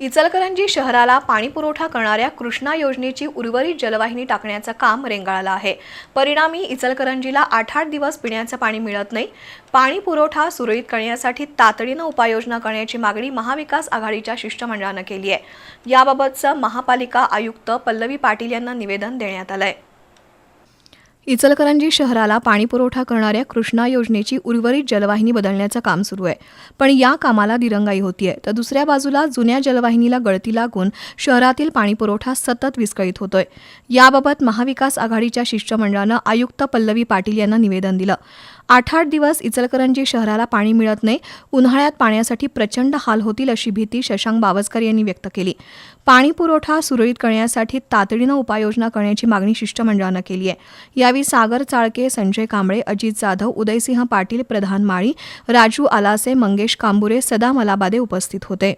इचलकरंजी शहराला पाणीपुरवठा करणाऱ्या कृष्णा योजनेची उर्वरित जलवाहिनी टाकण्याचं काम रेंगाळलं आहे. परिणामी इचलकरंजीला आठ आठ दिवस पिण्याचं पाणी मिळत नाही. पाणी पुरवठा सुरळीत करण्यासाठी तातडीनं उपाययोजना करण्याची मागणी महाविकास आघाडीच्या शिष्टमंडळानं केली आहे. याबाबतचं महापालिका आयुक्त पल्लवी पाटील यांना निवेदन देण्यात आलं आहे इचलकरंजी शहराला पाणीपुरवठा करणाऱ्या कृष्णा योजनेची उर्वरित जलवाहिनी बदलण्याचं काम सुरू आहे. पण या कामाला दिरंगाई होतीये. तर दुसऱ्या बाजूला जुन्या जलवाहिनीला गळती लागून शहरातील पाणीपुरवठा सतत विस्कळीत होतोय. याबाबत महाविकास आघाडीच्या शिष्टमंडळानं आयुक्त पल्लवी पाटील यांना निवेदन दिलं. आठ आठ दिवस इचलकरंजी शहराला पाणी मिळत नाही. उन्हाळ्यात पाण्यासाठी प्रचंड हाल होतील अशी भीती शशांक बावस्कर यांनी व्यक्त केली. पाणी पुरवठा सुरळीत करण्यासाठी तातडीनं उपाययोजना करण्याची मागणी शिष्टमंडळानं केली आहे यावेळी सागर चाळके संजय कांबळे अजित जाधव उदयसिंह पाटील प्रधान माळी राजू आलासे मंगेश कांबुरे सदा मलाबादे उपस्थित होते.